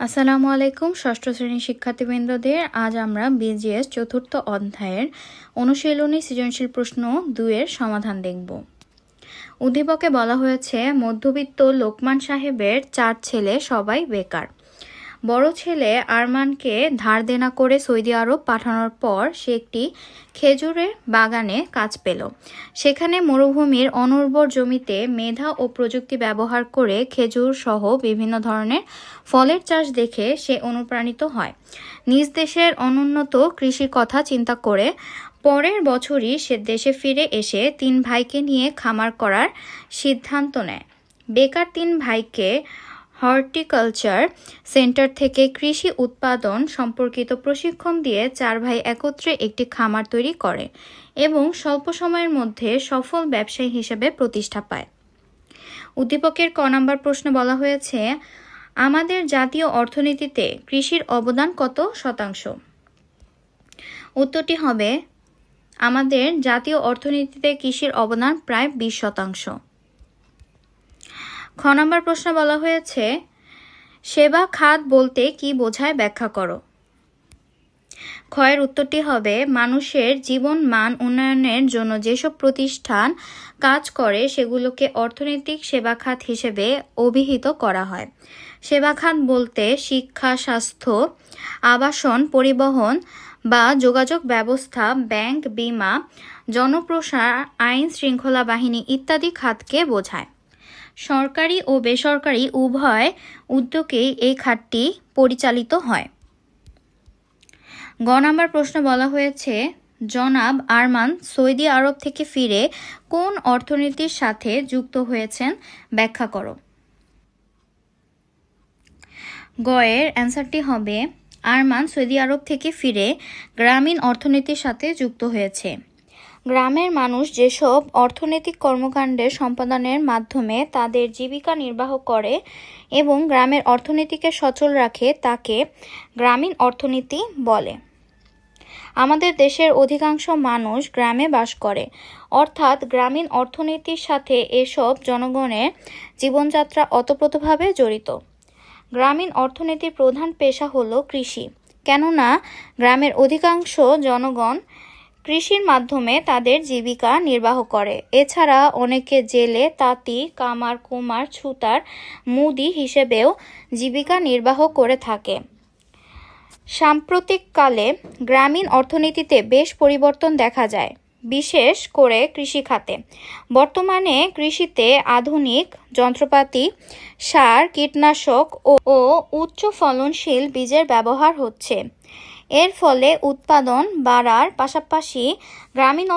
আসসালামু আলাইকুম, ষষ্ঠ শ্রেণির শিক্ষার্থীবৃন্দদের। আজ আমরা বিজিএস চতুর্থ অধ্যায়ের অনুশীলনী সৃজনশীল প্রশ্ন দুয়ের সমাধান দেখব। উদ্দীপকে বলা হয়েছে, মধ্যবিত্ত লোকমান সাহেবের চার ছেলে সবাই বেকার। বড় ছেলে আরমানকে ধার দেনা করে সৌদি আরব পাঠানোর পর সে একটি খেজুরের বাগানে কাজ পেল। সেখানে মরুভূমির অনুর্বর জমিতে মেধা ও প্রযুক্তি ব্যবহার করে খেজুর সহ বিভিন্ন ধরনের ফলের চাষ দেখে সে অনুপ্রাণিত হয়। নিজ দেশের অনুন্নত কৃষির কথা চিন্তা করে পরের বছরই সে দেশে ফিরে এসে তিন ভাইকে নিয়ে খামার করার সিদ্ধান্ত নেয়। বেকার তিন ভাইকে হর্টিকালচার সেন্টার থেকে কৃষি উৎপাদন সম্পর্কিত প্রশিক্ষণ দিয়ে চার ভাই একত্রে একটি খামার তৈরি করে এবং স্বল্প সময়ের মধ্যে সফল ব্যবসায়ী হিসেবে প্রতিষ্ঠা পায়। উদ্দীপকের ক নাম্বার প্রশ্ন বলা হয়েছে, আমাদের জাতীয় অর্থনীতিতে কৃষির অবদান কত শতাংশ? উত্তরটি হবে, আমাদের জাতীয় অর্থনীতিতে কৃষির অবদান প্রায় বিশ শতাংশ। খ নম্বর প্রশ্ন বলা হয়েছে, সেবা খাত বলতে কি বোঝায় ব্যাখ্যা করো। ক্ষয়ের উত্তরটি হবে, মানুষের জীবন মান উন্নয়নের জন্য যেসব প্রতিষ্ঠান কাজ করে, সেগুলোকে অর্থনৈতিক সেবা খাত হিসেবে অভিহিত করা হয়। সেবা খাত বলতে শিক্ষা, স্বাস্থ্য, আবাসন, পরিবহন বা যোগাযোগ ব্যবস্থা, ব্যাংক, বিমা, জনপ্রসার, আইন শৃঙ্খলা বাহিনী ইত্যাদি খাতকে বোঝায়। সরকারি ও বেসরকারি উভয় উদ্যোগেই এই খাতটি পরিচালিত হয়। গ নাম্বার প্রশ্ন বলা হয়েছে, জনাব আরমান, সৌদি আরব থেকে ফিরে কোন অর্থনীতির সাথে যুক্ত হয়েছেন? ব্যাখ্যা করো। গয়ের অ্যান্সারটি হবে, আরমান সৌদি আরব থেকে ফিরে গ্রামীণ অর্থনীতির সাথে যুক্ত হয়েছে। গ্রামের মানুষ যেসব অর্থনৈতিক কর্মকাণ্ডের সম্পাদনের মাধ্যমে তাদের জীবিকা নির্বাহ করে এবং গ্রামের অর্থনীতিকে সচল রাখে তাকে গ্রামীণ অর্থনীতি বলে। আমাদের দেশের অধিকাংশ মানুষ গ্রামে বাস করে। অর্থাৎ গ্রামীণ অর্থনীতির সাথে এসব জনগণের জীবনযাত্রা অতপ্রতভাবে জড়িত। গ্রামীণ অর্থনীতির প্রধান পেশা হল কৃষি। কেননা, গ্রামের অধিকাংশ জনগণ কৃষির মাধ্যমে তাদের জীবিকা নির্বাহ করে। এছাড়া অনেকে জেলে, তাঁতি, কামার, কুমার, ছুতার, মুদি হিসেবেও জীবিকা নির্বাহ করে থাকে। সাম্প্রতিককালে গ্রামীণ অর্থনীতিতে বেশ পরিবর্তন দেখা যায়, বিশেষ করে কৃষিখাতে। বর্তমানে কৃষিতে আধুনিক যন্ত্রপাতি, সার, কীটনাশক ও উচ্চ ফলনশীল বীজের ব্যবহার হচ্ছে। এর ফলে উৎপাদন বাড়ার পাশাপাশি গ্রামীণ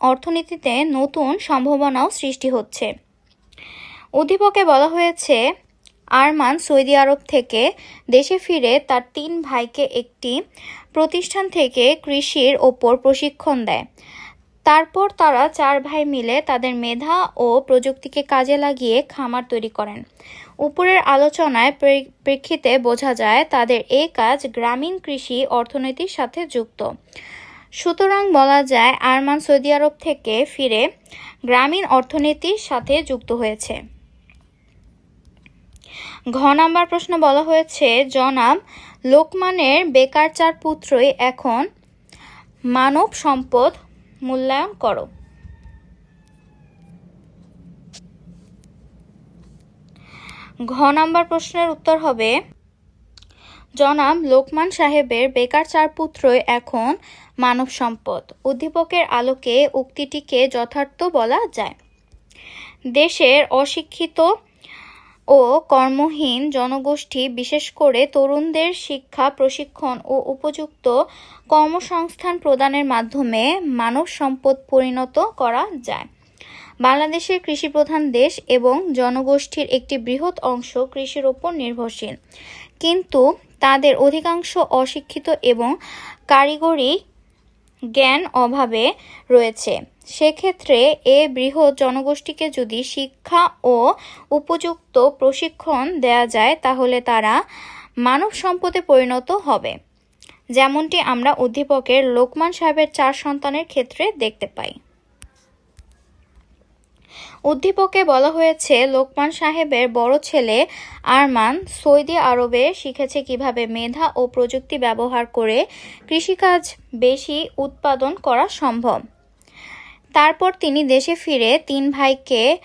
অর্থনীতিতে নতুন সম্ভাবনাও সৃষ্টি হচ্ছে। উদ্দীপকে বলা হয়েছে, আরমান সৌদি আরব থেকে দেশে ফিরে তার তিন ভাইকে একটি প্রতিষ্ঠান থেকে কৃষির ওপর প্রশিক্ষণ দেয়। তারপর তারা চার ভাই মিলে তাদের মেধা ও প্রযুক্তিকে কাজে লাগিয়ে খামার তৈরি করেন। উপরের আলোচনায় প্রেক্ষিতে বোঝা যায় তাদের এই কাজ গ্রামীণ কৃষি অর্থনীতির সাথে যুক্ত। সুতরাং বলা যায় আরমান সৌদি আরব থেকে ফিরে গ্রামীণ অর্থনীতির সাথে যুক্ত হয়েছে। ঘ নাম্বার প্রশ্ন বলা হয়েছে, জনাব লোকমানের বেকার চার পুত্রই এখন মানব সম্পদ মূল্যায়ন করো। ঘ নাম্বার প্রশ্নের উত্তর হবে, জনাব লোকমান সাহেবের বেকার চার পুত্রই এখন মানব সম্পদ। উদ্দীপকের আলোকে উক্তিটিকে যথার্থ বলা যায়। দেশের অশিক্ষিত ও কর্মহীন জনগোষ্ঠী, বিশেষ করে তরুণদের শিক্ষা, প্রশিক্ষণ ও উপযুক্ত কর্মসংস্থান প্রদানের মাধ্যমে মানব সম্পদ পরিণত করা যায়। বাংলাদেশের কৃষিপ্রধান দেশ এবং জনগোষ্ঠীর একটি বৃহৎ অংশ কৃষির ওপর নির্ভরশীল। কিন্তু তাদের অধিকাংশ অশিক্ষিত এবং কারিগরি জ্ঞান অভাবে রয়েছে। সেক্ষেত্রে এ বৃহৎ জনগোষ্ঠীকে যদি শিক্ষা ও উপযুক্ত প্রশিক্ষণ দেয়া যায়, তাহলে তারা মানব সম্পদে পরিণত হবে। যেমনটি আমরা অধ্যাপকের লোকমান সাহেবের চার সন্তানের ক্ষেত্রে দেখতে পাই। উদ্দীপকে বলা হয়েছে, লোকমান সাহেবের বড় ছেলে আরমান সৌদি আরবে শিখেছে কীভাবে মেধা ও প্রযুক্তি ব্যবহার করে কৃষিকাজ বেশি উৎপাদন করা সম্ভব। তারপর তিনি দেশে ফিরে তিন ভাইকে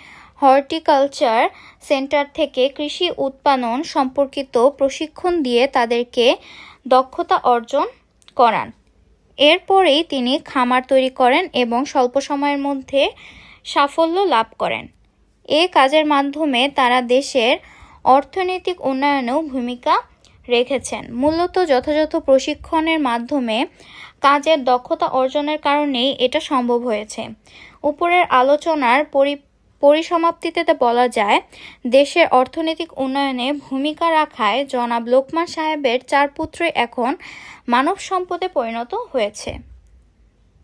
হর্টিকালচার সেন্টার থেকে কৃষি উৎপাদন সম্পর্কিত প্রশিক্ষণ দিয়ে তাদেরকে দক্ষতা অর্জন করান। এরপরেই তিনি খামার তৈরি করেন এবং স্বল্প সময়ের মধ্যে সাফল্য লাভ করেন। এ কাজের মাধ্যমে তারা দেশের অর্থনৈতিক উন্নয়নেও ভূমিকা রেখেছেন। মূলত যথাযথ প্রশিক্ষণের মাধ্যমে কাজের দক্ষতা অর্জনের কারণেই এটা সম্ভব হয়েছে। উপরের আলোচনার পরি, পরিসমাপ্তিতে বলা যায়, দেশের অর্থনৈতিক উন্নয়নে ভূমিকা রাখায় জনাব লোকমান সাহেবের চার পুত্রই এখন মানব সম্পদে পরিণত হয়েছে।